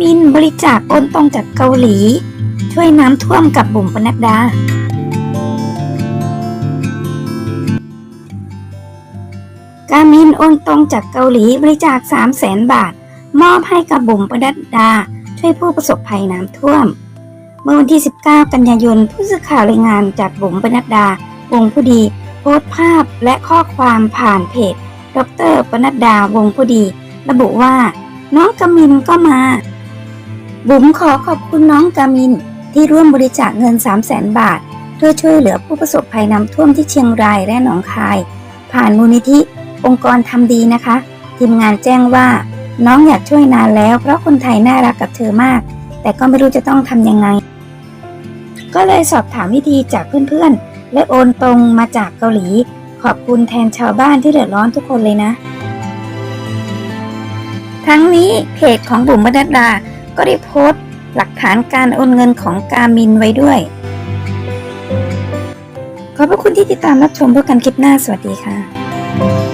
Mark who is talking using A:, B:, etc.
A: มินบริจาคโอนตรงจากเกาหลี ช่วยน้ำท่วมกับบุ๋มปนัดดา กามินโอนตรงจากเกาหลีบริจาค3 0 0แสนบาท มอบให้กับบุ๋มปนัดดา ช่วยผู้ประสบภัยน้ำท่วม เมื่อวันที่ 19 กันยายน ผู้สื่อข่าวรายงานจากบุ๋มปนัดดาวงผู้ดี โพสต์ภาพและข้อความผ่านเพจ ดรปนัดดาวงผู้ดี ระบุว่าน้องกามินก็มา บุ๋มขอขอบคุณน้องกามิน ที่ร่วมบริจาคเงิน 3 0 0แสนบาท เพื่อช่วยเหลือผู้ประสบภัยน้ำท่วมที่เชียงรายและหนองคาย ผ่านมูลนิธิ องค์กรทำดีนะคะ ทีมงานแจ้งว่า น้องอยากช่วยนานแล้ว เพราะคนไทยน่ารักกับเธอมาก แต่ก็ไม่รู้จะต้องทำยังไง ก็เลยสอบถามวิธีจากเพื่อนๆ และโอนตรงมาจากเกาหลี ขอบคุณแทนชาวบ้านที่เดือดร้อนทุกคนเลยนะ ทั้งนี้เพจของบุ๋มบรรดา ก็ได้โพสต์ หลักฐานการโอนเงินของกามินไว้ด้วย ขอบพระคุณที่ติดตามรับชมพบกันคลิปหน้าสวัสดีค่ะ